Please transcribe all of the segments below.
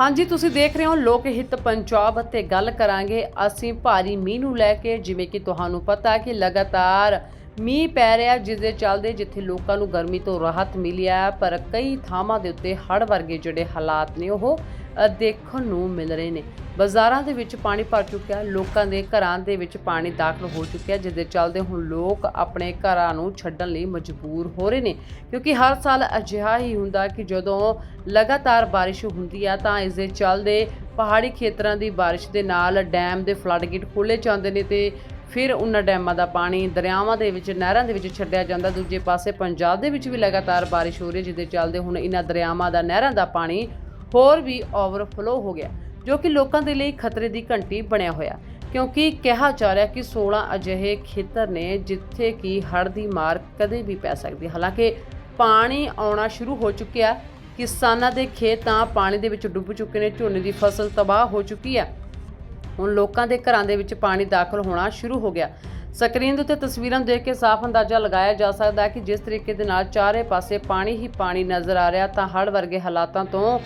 ਹਾਂਜੀ, ਤੁਸੀਂ ਦੇਖ ਰਹੇ ਹੋ ਲੋਕ ਹਿੱਤ ਪੰਜਾਬ ਅਤੇ ਗੱਲ ਕਰਾਂਗੇ ਅਸੀਂ ਭਾਰੀ ਮੀਂਹ ਨੂੰ ਲੈ ਕੇ, ਜਿਵੇਂ ਕਿ ਤੁਹਾਨੂੰ ਪਤਾ ਕਿ ਲਗਾਤਾਰ ਮੀਂਹ ਪੈ ਰਿਹਾ ਜਿਸ ਦੇ ਚੱਲਦੇ ਜਿੱਥੇ ਲੋਕਾਂ ਨੂੰ ਗਰਮੀ ਤੋਂ ਰਾਹਤ ਮਿਲੀ ਹੈ, ਪਰ ਕਈ ਥਾਵਾਂ ਦੇ ਉੱਤੇ ਹੜ੍ਹ ਵਰਗੇ ਜਿਹੜੇ ਹਾਲਾਤ ਨੇ ਉਹ ਦੇਖਣ ਨੂੰ ਮਿਲ ਰਹੇ ਨੇ। ਬਾਜ਼ਾਰਾਂ ਦੇ ਵਿੱਚ ਪਾਣੀ ਭਰ ਚੁੱਕਿਆ, ਲੋਕਾਂ ਦੇ ਘਰਾਂ ਦੇ ਵਿੱਚ ਪਾਣੀ ਦਾਖਲ ਹੋ ਚੁੱਕਿਆ ਜਿਸ ਦੇ ਚੱਲਦੇ ਹੁਣ ਲੋਕ ਆਪਣੇ ਘਰਾਂ ਨੂੰ ਛੱਡਣ ਲਈ ਮਜਬੂਰ ਹੋ ਰਹੇ ਨੇ। ਕਿਉਂਕਿ ਹਰ ਸਾਲ ਅਜਿਹਾ ਹੀ ਹੁੰਦਾ ਕਿ ਜਦੋਂ ਲਗਾਤਾਰ ਬਾਰਿਸ਼ ਹੁੰਦੀ ਆ, ਤਾਂ ਇਸ ਦੇ ਚੱਲਦੇ ਪਹਾੜੀ ਖੇਤਰਾਂ ਦੀ ਬਾਰਿਸ਼ ਦੇ ਨਾਲ ਡੈਮ ਦੇ ਫਲੱਡ ਗੇਟ ਖੋਲ੍ਹੇ ਜਾਂਦੇ ਨੇ ਤੇ ਫਿਰ ਉਹਨਾਂ ਡੈਮਾਂ ਦਾ ਪਾਣੀ ਦਰਿਆਵਾਂ ਦੇ ਵਿੱਚ, ਨਹਿਰਾਂ ਦੇ ਵਿੱਚ ਛੱਡਿਆ ਜਾਂਦਾ। ਦੂਜੇ ਪਾਸੇ ਪੰਜਾਬ ਦੇ ਵਿੱਚ ਵੀ ਲਗਾਤਾਰ ਬਾਰਿਸ਼ ਹੋ ਰਹੀ ਹੈ ਜਿਹਦੇ ਚੱਲਦੇ ਹੁਣ ਇਹਨਾਂ ਦਰਿਆਵਾਂ ਦਾ, ਨਹਿਰਾਂ ਦਾ ਪਾਣੀ ਹੋਰ ਵੀ ਓਵਰਫਲੋ ਹੋ ਗਿਆ, ਜੋ ਕਿ ਲੋਕਾਂ ਦੇ ਲਈ ਖਤਰੇ ਦੀ ਘੰਟੀ ਬਣਿਆ ਹੋਇਆ। ਕਿਉਂਕਿ ਕਿਹਾ ਜਾ ਰਿਹਾ ਕਿ 16 ਅਜਿਹੇ ਖੇਤਰ ਨੇ ਜਿੱਥੇ ਕਿ ਹੜ੍ਹ ਦੀ ਮਾਰ ਕਦੇ ਵੀ ਪੈ ਸਕਦੀ। ਹਾਲਾਂਕਿ ਪਾਣੀ ਆਉਣਾ ਸ਼ੁਰੂ ਹੋ ਚੁੱਕਿਆ। ਕਿਸਾਨਾਂ ਦੇ ਖੇਤ ਤਾਂ ਪਾਣੀ ਦੇ ਵਿੱਚ ਡੁੱਬ ਚੁੱਕੇ ਨੇ, ਝੋਨੇ ਦੀ ਫਸਲ ਤਬਾਹ ਹੋ ਚੁੱਕੀ ਹੈ। ਹੁਣ ਲੋਕਾਂ ਦੇ ਘਰਾਂ ਦੇ ਵਿੱਚ ਪਾਣੀ ਦਾਖਲ ਹੋਣਾ ਸ਼ੁਰੂ ਹੋ ਗਿਆ। ਸਕਰੀਨ ਦੇ ਉੱਤੇ ਤਸਵੀਰਾਂ ਨੂੰ ਦੇਖ ਕੇ ਸਾਫ਼ ਅੰਦਾਜ਼ਾ ਲਗਾਇਆ ਜਾ ਸਕਦਾ ਹੈ ਕਿ ਜਿਸ ਤਰੀਕੇ ਦੇ ਨਾਲ ਚਾਰੇ ਪਾਸੇ ਪਾਣੀ ਹੀ ਪਾਣੀ ਨਜ਼ਰ ਆ ਰਿਹਾ, ਤਾਂ ਹੜ੍ਹ ਵਰਗੇ ਹਾਲਾਤਾਂ ਤੋਂ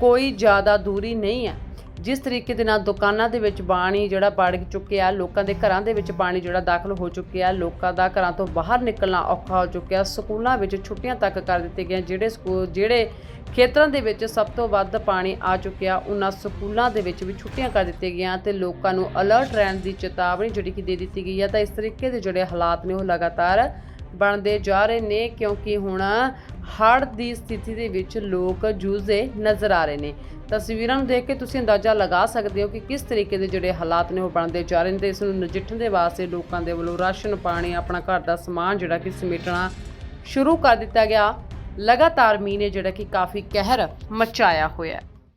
ਕੋਈ ਜ਼ਿਆਦਾ ਦੂਰੀ ਨਹੀਂ ਹੈ। ਜਿਸ ਤਰੀਕੇ ਦੇ ਨਾਲ ਦੁਕਾਨਾਂ ਦੇ ਵਿੱਚ ਪਾਣੀ ਜਿਹੜਾ ਵੜ ਚੁੱਕਿਆ, ਲੋਕਾਂ ਦੇ ਘਰਾਂ ਦੇ ਵਿੱਚ ਪਾਣੀ ਜਿਹੜਾ ਦਾਖਲ ਹੋ ਚੁੱਕਿਆ, ਲੋਕਾਂ ਦਾ ਘਰਾਂ ਤੋਂ ਬਾਹਰ ਨਿਕਲਣਾ ਔਖਾ ਹੋ ਚੁੱਕਿਆ। ਸਕੂਲਾਂ ਵਿੱਚ ਛੁੱਟੀਆਂ ਤੱਕ ਕਰ ਦਿੱਤੀਆਂ ਗਈਆਂ, ਜਿਹੜੇ ਸਕੂਲ ਜਿਹੜੇ ਖੇਤਰਾਂ ਦੇ ਵਿੱਚ ਸਭ ਤੋਂ ਵੱਧ ਪਾਣੀ ਆ ਚੁੱਕਿਆ, ਉਹਨਾਂ ਸਕੂਲਾਂ ਦੇ ਵਿੱਚ ਵੀ ਛੁੱਟੀਆਂ ਕਰ ਦਿੱਤੀਆਂ ਗਈਆਂ ਤੇ ਲੋਕਾਂ ਨੂੰ ਅਲਰਟ ਰਹਿਣ ਦੀ ਚੇਤਾਵਨੀ ਜਿਹੜੀ ਕਿ ਦੇ ਦਿੱਤੀ ਗਈ ਹੈ। ਤਾਂ ਇਸ ਤਰੀਕੇ ਦੇ ਜਿਹੜੇ ਹਾਲਾਤ ਨੇ ਉਹ ਲਗਾਤਾਰ ਬਣਦੇ ਜਾ ਰਹੇ ਨੇ, ਕਿਉਂਕਿ ਹੁਣ ਹੜ੍ਹ ਦੀ ਸਥਿਤੀ ਦੇ ਵਿੱਚ ਲੋਕ ਜੂਝਦੇ ਨਜ਼ਰ ਆ ਰਹੇ ਨੇ। ਤਸਵੀਰਾਂ ਨੂੰ ਦੇਖ ਕੇ ਤੁਸੀਂ ਅੰਦਾਜ਼ਾ ਲਗਾ ਸਕਦੇ ਹੋ ਕਿ ਕਿਸ ਤਰੀਕੇ ਦੇ ਜਿਹੜੇ ਹਾਲਾਤ ਨੇ ਉਹ ਬਣਦੇ ਜਾ ਰਹੇ ਨੇ ਤੇ ਇਸ ਨੂੰ ਨਜਿੱਠਣ ਦੇ ਵਾਸਤੇ ਲੋਕਾਂ ਦੇ ਵੱਲੋਂ ਰਾਸ਼ਨ, ਪਾਣੀ, ਆਪਣਾ ਘਰ ਦਾ ਸਮਾਨ ਜਿਹੜਾ ਕਿ ਸਮੇਟਣਾ ਸ਼ੁਰੂ ਕਰ ਦਿੱਤਾ ਗਿਆ। ਲਗਾਤਾਰ ਮੀਂਹ ਨੇ ਜਿਹੜਾ ਕਿ ਕਾਫੀ ਕਹਿਰ ਮਚਾਇਆ ਹੋਇਆ ਹੈ।